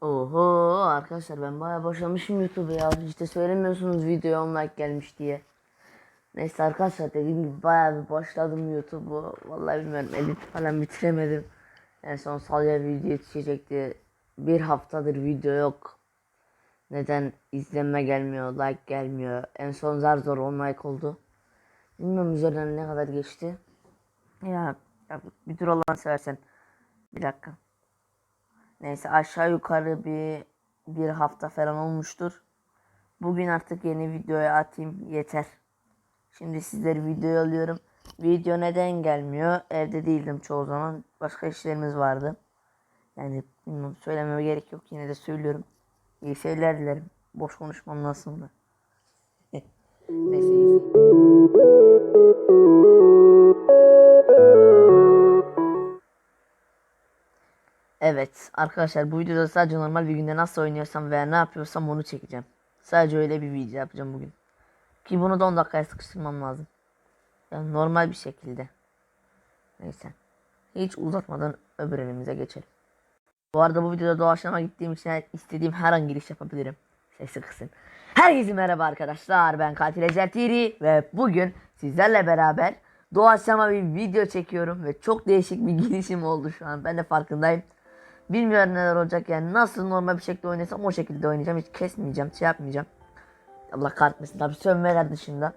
Oho arkadaşlar ben bayağı başlamışım YouTube'a ya. İşte söylemiyorsunuz videoya 10 like gelmiş diye. Neyse arkadaşlar dediğim gibi bayağı bir başladım YouTube'u. Vallahi bilmiyorum edit falan bitiremedim. En son salıya video yetişecekti. Bir haftadır video yok. Neden izlenme gelmiyor, like gelmiyor. En son zar zor 10 like oldu. Bilmiyorum üzerinden ne kadar geçti. Ya, ya bir dur Allah'ını seversen. Bir dakika. Neyse aşağı yukarı bir bir hafta falan olmuştur. Bugün artık yeni videoya atayım yeter. Şimdi sizleri videoya alıyorum. Video neden gelmiyor? Evde değildim çoğu zaman. Başka işlerimiz vardı. Yani bilmiyorum söylememe gerek yok. Yine de söylüyorum. İyi seyirler dilerim. Boş konuşmam nasıldı? Neyse Evet arkadaşlar bu videoda sadece normal bir günde nasıl oynuyorsam veya ne yapıyorsam onu çekeceğim. Sadece öyle bir video yapacağım bugün. Ki bunu da 10 dakikaya sıkıştırmam lazım. Yani normal bir şekilde. Neyse. Hiç uzatmadan öbür elimize geçelim. Bu arada bu videoda doğaçlama gittiğim için istediğim her an giriş yapabilirim. Sesi kısın. Herkese merhaba arkadaşlar. Ben Katil Ecer ve bugün sizlerle beraber doğaçlama bir video çekiyorum ve çok değişik bir girişim oldu şu an. Ben de farkındayım. Bilmiyorum neler olacak yani nasıl normal bir şekilde oynasam o şekilde oynayacağım. Hiç kesmeyeceğim, şey yapmayacağım. Allah kahretmesin tabi sövmeler dışında.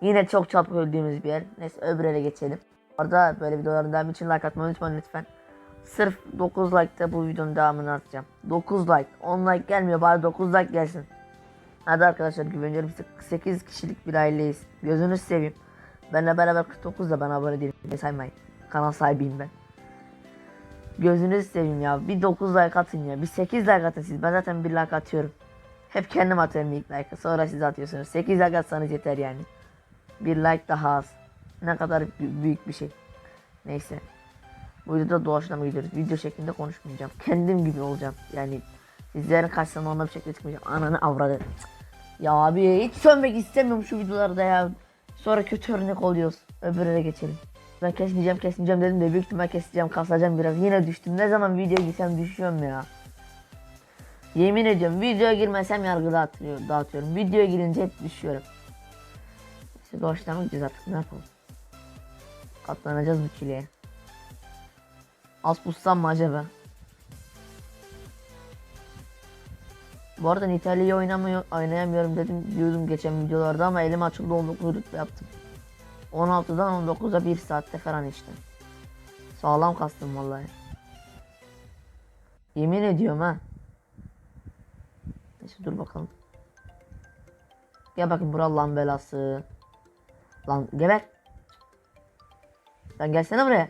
Yine çok çabuk öldüğümüz bir yer. Neyse öbür ele geçelim. Orada böyle videoların devamı için like atmayı unutmayın lütfen. Sırf 9 like'da bu videonun devamını atacağım. 9 like. 10 like gelmiyor bari 9 like gelsin. Hadi arkadaşlar güveniyorum size 8 kişilik bir aileyiz. Gözünüzü seveyim. Benle beraber 49 da ben abone değilim. Saymayın. Kanal sahibiyim ben. Gözünüzü seveyim ya. Bir 9 like atın ya. Bir 8 like atın siz. Ben zaten bir like atıyorum. Hep kendim atıyorum ilk like'ı. Sonra siz atıyorsunuz. 8 like atsanız yeter yani. Bir like daha az. Ne kadar bü- büyük bir şey. Neyse. Bu videoda doğaçlama gidiyoruz. Video şeklinde konuşmayacağım. Kendim gibi olacağım. Yani sizlerin karşısına normal bir şekilde çıkmayacağım. Ananı avradı. Ya abi hiç sönmek istemiyorum şu videolarda ya. Sonra kötü örnek oluyoruz. Öbürüne geçelim. Ben kesmeyeceğim kesmeyeceğim dedim de büyük ihtimal keseceğim kasacağım biraz. Yine düştüm. Ne zaman video girsem düşüyorum ya. Yemin ediyorum videoya girmesem yargı dağıtıyor, dağıtıyorum. Videoya girince hep düşüyorum. İşte doğaçlama gideceğiz artık ne yapalım. Katlanacağız bu çileye. Az pussam mı acaba? Bu arada Nitalia'yı oynamıyor, oynayamıyorum dedim diyordum geçen videolarda ama elim açıldı 19 rütbe yaptım. 16'dan 19'a 1 saatte falan işte. Sağlam kastım vallahi. Yemin ediyorum ha. Neyse dur bakalım. Gel bakayım bura lan belası. Lan geber. Lan gelsene buraya.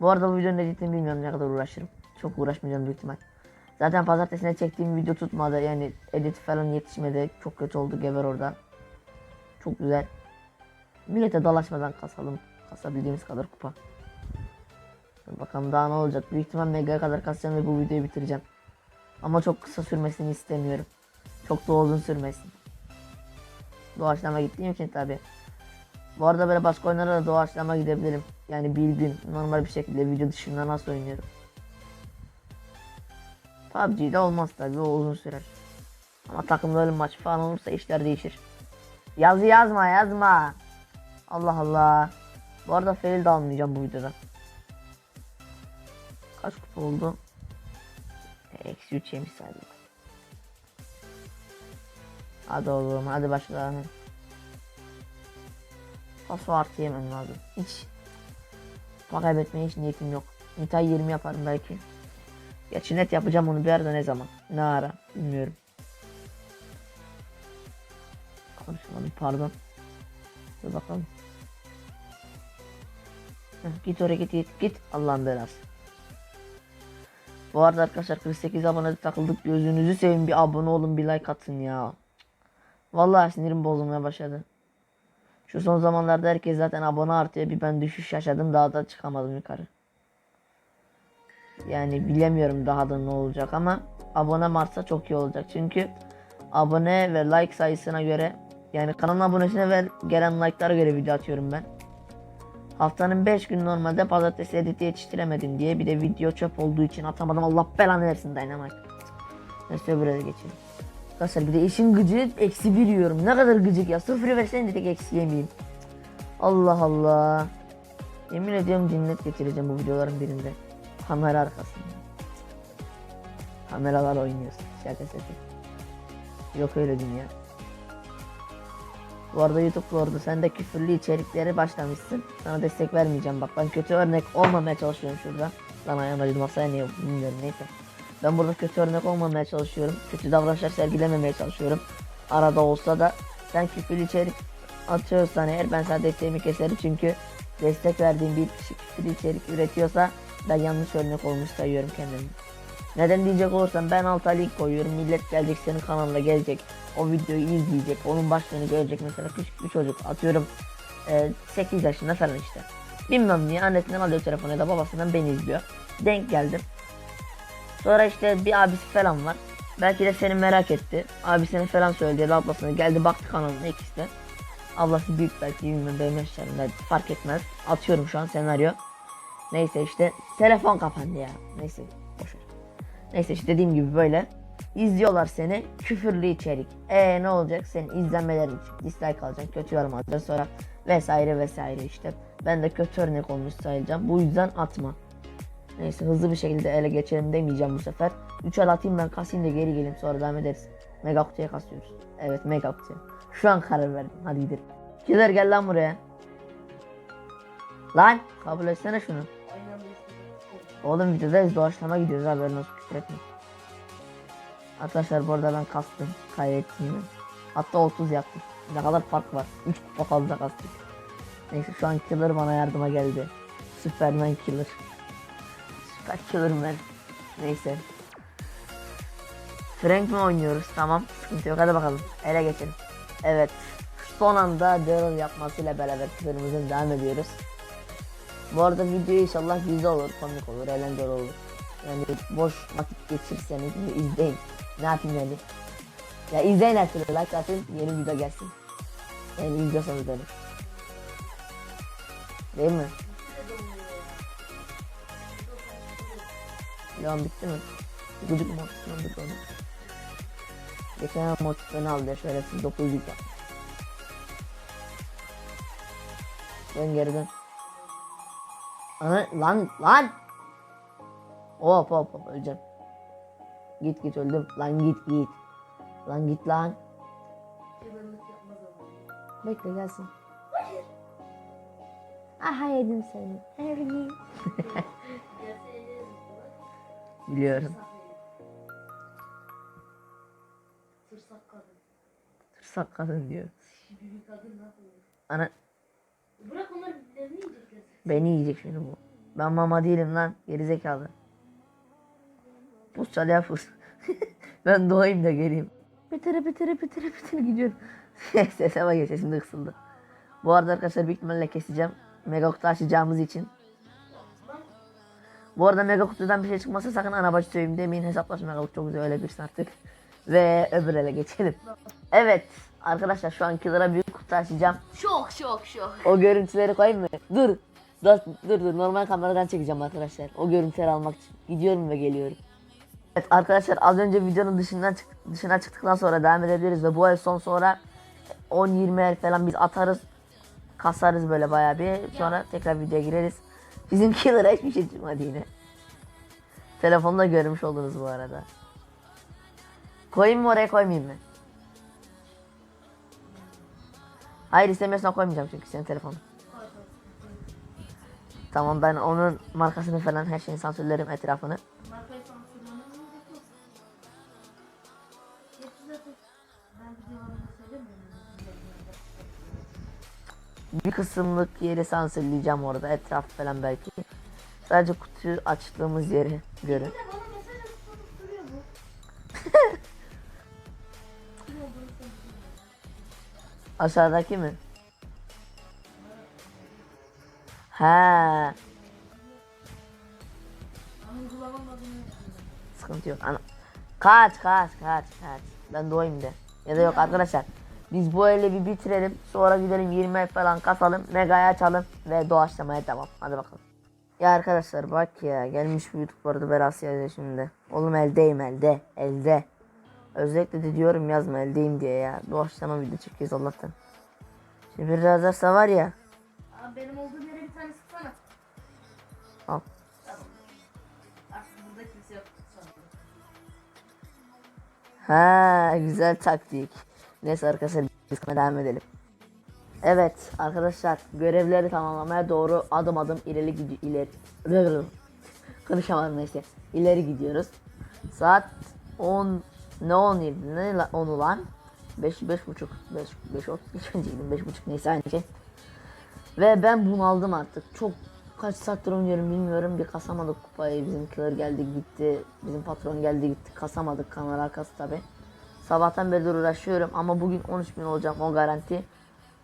Bu arada bu videonun editini bilmiyorum ne kadar uğraşırım. Çok uğraşmayacağım büyük ihtimal. Zaten pazartesine çektiğim video tutmadı yani edit falan yetişmedi. Çok kötü oldu geber orada. Çok güzel. Millete dalaşmadan kasalım. Kasabildiğimiz kadar kupa. Bakalım daha ne olacak. Büyük ihtimal mega kadar kasacağım ve bu videoyu bitireceğim. Ama çok kısa sürmesini istemiyorum. Çok da uzun sürmesin. Doğaçlama gittiğim için tabi. Bu arada böyle başka oyunlara da doğaçlama gidebilirim. Yani gün normal bir şekilde video dışında nasıl oynuyorum. PUBG'de olmaz tabi o uzun sürer. Ama takımda ölüm maçı falan olursa işler değişir. Yazı yazma yazma. Allah Allah. Bu arada fail de almayacağım bu videoda. Kaç kupa oldu? Eksi 3 yemiş sadece. Hadi oğlum hadi başlayalım. Paso artı yemem lazım. Hiç kupa kaybetmeye hiç niyetim yok. Nitay 20 yaparım belki. Gerçi net yapacağım onu bir arada ne zaman? Ne ara? Bilmiyorum. Konuşmadım pardon. Dur bakalım. Heh, git oraya git git git Allah'ın belası. Bu arada arkadaşlar 48 abone takıldık gözünüzü seveyim bir abone olun bir like atın ya. Vallahi sinirim bozulmaya başladı. Şu son zamanlarda herkes zaten abone artıyor bir ben düşüş yaşadım daha da çıkamadım yukarı. Yani bilemiyorum daha da ne olacak ama abone artsa çok iyi olacak. Çünkü abone ve like sayısına göre yani kanalın abonesine ve gelen like'lara göre video atıyorum ben. Haftanın 5 günü normalde pazartesi editi yetiştiremedim diye bir de video çöp olduğu için atamadım. Allah belanı versin Dynamite. Neyse öbürüne geçelim. Arkadaşlar bir de işin gıcı eksi bir yiyorum. Ne kadar gıcık ya. Sıfırı versene dedik eksi yemeyeyim. Allah Allah. Yemin ediyorum cinnet getireceğim bu videoların birinde. Kamera arkasında. Kameralar oynuyorsun. Şaka şaka. Yok öyle dünya. Bu arada YouTube Lord'u sen de küfürlü içerikleri başlamışsın. Sana destek vermeyeceğim bak ben kötü örnek olmamaya çalışıyorum şurada. Lan ayağım acıdı masaya niye bilmiyorum neyse. Ben burada kötü örnek olmamaya çalışıyorum. Kötü davranışlar sergilememeye çalışıyorum. Arada olsa da sen küfürlü içerik atıyorsan eğer ben sana desteğimi keserim çünkü destek verdiğim bir kişi küfürlü içerik üretiyorsa ben yanlış örnek olmuş sayıyorum kendimi. Neden diyecek olursam ben alta link koyuyorum. Millet gelecek senin kanalına gelecek. O videoyu izleyecek. Onun başlığını görecek mesela küçük bir çocuk. Atıyorum e, 8 yaşında falan işte. Bilmem niye annesinden alıyor telefonu ya da babasından beni izliyor. Denk geldim. Sonra işte bir abisi falan var. Belki de seni merak etti. Abisine falan söyledi ablasına geldi baktı kanalına ikisi de. Ablası büyük belki bilmiyorum benim yaşlarımda fark etmez. Atıyorum şu an senaryo. Neyse işte telefon kapandı ya. Neyse boşver. Neyse işte dediğim gibi böyle. İzliyorlar seni küfürlü içerik. E ne olacak? Senin izlenmelerin için dislike alacaksın, kötü yorum alacaksın sonra vesaire vesaire işte. Ben de kötü örnek olmuş sayılacağım. Bu yüzden atma. Neyse hızlı bir şekilde ele geçelim demeyeceğim bu sefer. 3 el atayım ben kasayım da geri geleyim sonra devam ederiz. Mega kutuya kasıyoruz. Evet mega kutuya. Şu an karar verdim. Hadi gidelim. Killer gel lan buraya. Lan kabul etsene şunu. Oğlum videodayız doğaçlama gidiyoruz haberin olsun küfür etme. Arkadaşlar bu arada ben kastım kaydettiğimi. Hatta 30 yaptım. Ne kadar fark var. 3 kupa fazla kastık. Neyse şu an Killer bana yardıma geldi. Superman Killer. Süper Killer man. Neyse. Frank mi oynuyoruz? Tamam. Sıkıntı yok. Hadi bakalım. Ele geçelim. Evet. Son anda Daryl yapmasıyla beraber kızlarımızın devam ediyoruz. Bu arada video inşallah güzel olur, komik olur, eğlenceli olur. Yani boş vakit geçirirseniz bir izleyin. Ne yapayım yani? Ya izleyin her türlü like atın, yeni video gelsin. Yani izliyorsanız öyle. Değil mi? Leon bitti mi? Gıcık motifini aldık onu. Geçen ay motifini aldı şöyle siz 9 yap. Dön geri dön. Ana lan lan. Hop hop hop öleceğim. Git git öldüm. Lan git git. Lan git lan. Bekle gelsin. Aha yedim seni. Ergin. Biliyorum. Tırsak kadın. Tırsak kadın diyor. Bir kadın nasıl olur? Ana Bırak onlar birbirlerini yiyecekler. beni yiyecek şimdi bu. Ben mama değilim lan. Gerizekalı. Çalıya pus. ben doğayım da geleyim. Bitire bitire bitire bitire gidiyorum. Sese bak ya sesim de kısıldı. Bu arada arkadaşlar büyük ihtimalle keseceğim. Mega kutu açacağımız için. Bu arada mega kutudan bir şey çıkmasa sakın ana bacı söyleyeyim demeyin. Hesaplaşma mega kutu çok güzel öyle bir artık. Ve öbür ele geçelim. Evet arkadaşlar şu an killer'a büyük kutu açacağım. Şok şok şok. O görüntüleri koyayım mı? Dur. Dur dur dur normal kameradan çekeceğim arkadaşlar. O görüntüleri almak için. Gidiyorum ve geliyorum. Evet arkadaşlar az önce videonun dışından çık dışına çıktıktan sonra devam edebiliriz ve bu ay son sonra 10-20 el falan biz atarız. Kasarız böyle bayağı bir. Sonra tekrar videoya gireriz. Bizim killer'a hiçbir şey çıkmadı yine. Telefonda görmüş oldunuz bu arada. Koyayım mı oraya koymayayım mı? Hayır istemiyorsan koymayacağım çünkü senin telefonun. Tamam ben onun markasını falan her şeyini sansürlerim etrafını. Bir kısımlık yeri sansürleyeceğim orada etraf falan belki. Sadece kutuyu açtığımız yeri görün. Aşağıdaki mi? He, sıkıntı yok. Ana. Kaç kaç kaç kaç. Ben doğayım de. Ya da yok arkadaşlar. Biz bu eli bir bitirelim. Sonra gidelim 20 falan kasalım. Mega'yı açalım ve doğaçlamaya devam. Hadi bakalım. Ya arkadaşlar bak ya gelmiş bu YouTube'larda belası yazıyor şimdi. Oğlum eldeyim elde. Elde. Özellikle de diyorum yazma eldeyim diye ya. Doğaçlama video çekiyoruz Allah'tan. Şimdi bir yazarsa var ya. Abi benim olduğum Ha güzel taktik. Neyse arkadaşlar biz devam edelim. Evet arkadaşlar görevleri tamamlamaya doğru adım adım ileri gidiyor ileri konuşamadım neyse ileri gidiyoruz. Saat 10 ne 17 ne la- 10 ulan 5 5 buçuk 5 5 5 önceydim 5 buçuk neyse aynı şey. Ve ben bunaldım artık. Çok kaç saattir oynuyorum bilmiyorum. Bir kasamadık kupayı. Bizimkiler geldi gitti. Bizim patron geldi gitti. Kasamadık kamera arkası tabi. Sabahtan beri uğraşıyorum ama bugün 13 bin olacağım o garanti.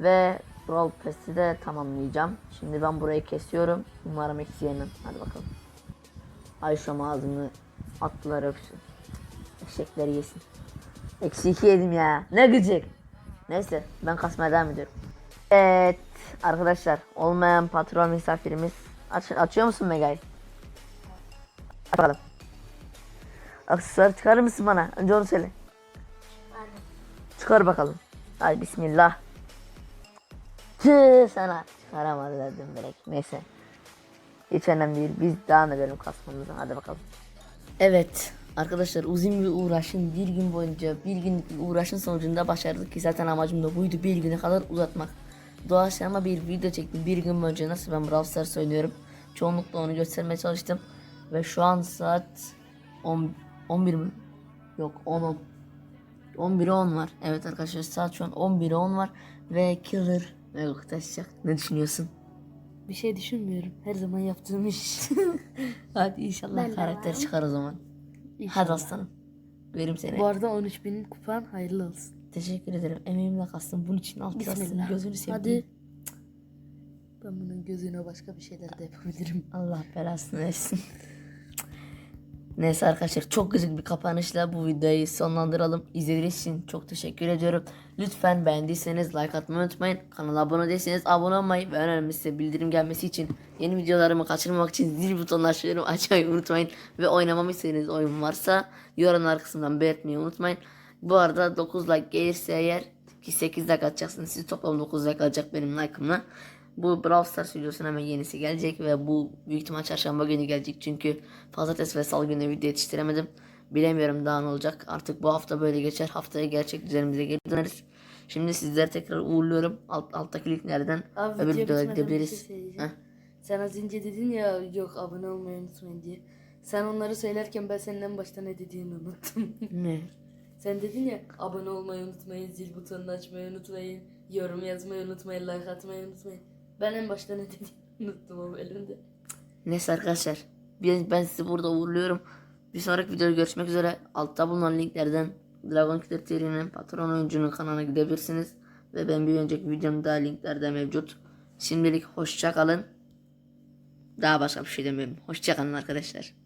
Ve Brawl Pass'i de tamamlayacağım. Şimdi ben burayı kesiyorum. Umarım eksi. Hadi bakalım. Ayşem ağzını attılar öpsün. Eşekleri yesin. Eksi iki yedim ya. Ne gıcık. Neyse ben kasmaya devam ediyorum. Evet arkadaşlar olmayan patron misafirimiz. Aç, açıyor musun Mega'yı? Aç bakalım. Aksesuar çıkarır mısın bana? Önce onu söyle. Aynen. Çıkar bakalım. Hadi bismillah. Tüh sana. Çıkaramadı dedim direkt. Neyse. Hiç önemli değil. Biz devam edelim kasmamıza. Hadi bakalım. Evet. Arkadaşlar uzun bir uğraşın bir gün boyunca bir günlük bir uğraşın sonucunda başardık ki zaten amacım da buydu bir güne kadar uzatmak. Doğaçlama bir video çektim bir gün boyunca nasıl ben Brawl Stars oynuyorum. Çoğunlukla onu göstermeye çalıştım. Ve şu an saat 10, 11 mi? Yok 10 10. 11'e 10 var. Evet arkadaşlar saat şu an 11'e 10 var. Ve Killer Mega taşıyacak. Ne düşünüyorsun? Bir şey düşünmüyorum. Her zaman yaptığım iş. Hadi inşallah Ben karakter çıkar o zaman. Hadi İnşallah. aslanım. Verim seni. Bu arada 13 bin kupan hayırlı olsun. Teşekkür ederim. Emeğimle kastım. Bunun için alt yazsın. Gözünü seveyim. Hadi. Ben bunun gözüne başka bir şeyler de yapabilirim. Allah belasını versin. Neyse arkadaşlar çok gıcık bir kapanışla bu videoyu sonlandıralım. İzlediğiniz için çok teşekkür ediyorum. Lütfen beğendiyseniz like atmayı unutmayın. Kanala abone değilseniz abone olmayı ve önemlisi bildirim gelmesi için yeni videolarımı kaçırmamak için zil butonunu açıyorum açmayı unutmayın. Ve oynamamı istediğiniz oyun varsa yorumlar kısmından belirtmeyi unutmayın. Bu arada 9 like gelirse eğer ki 8 like atacaksınız. Siz toplam 9 like alacak benim like'ımla. Bu Brawl Stars videosunun hemen yenisi gelecek ve bu büyük ihtimal çarşamba günü gelecek çünkü pazartesi ve salı günü video yetiştiremedim. Bilemiyorum daha ne olacak. Artık bu hafta böyle geçer. Haftaya gerçek düzenimize geri döneriz. Şimdi sizleri tekrar uğurluyorum. Alt, alttaki linklerden Abi öbür video videolara bitmeden bir şey gidebiliriz. Sen az önce dedin ya yok abone olmayı unutmayın diye. Sen onları söylerken ben senin en başta ne dediğini unuttum. Ne? Sen dedin ya abone olmayı unutmayın, zil butonunu açmayı unutmayın, yorum yazmayı unutmayın, like atmayı unutmayın. Ben en başta ne dediğimi unuttum o bölümde. Neyse arkadaşlar. Ben, ben sizi burada uğurluyorum. Bir sonraki videoda görüşmek üzere. Altta bulunan linklerden Dragon Killer patron oyuncunun kanalına gidebilirsiniz. Ve ben bir önceki videomda linklerde mevcut. Şimdilik hoşça kalın. Daha başka bir şey demiyorum. Hoşça kalın arkadaşlar.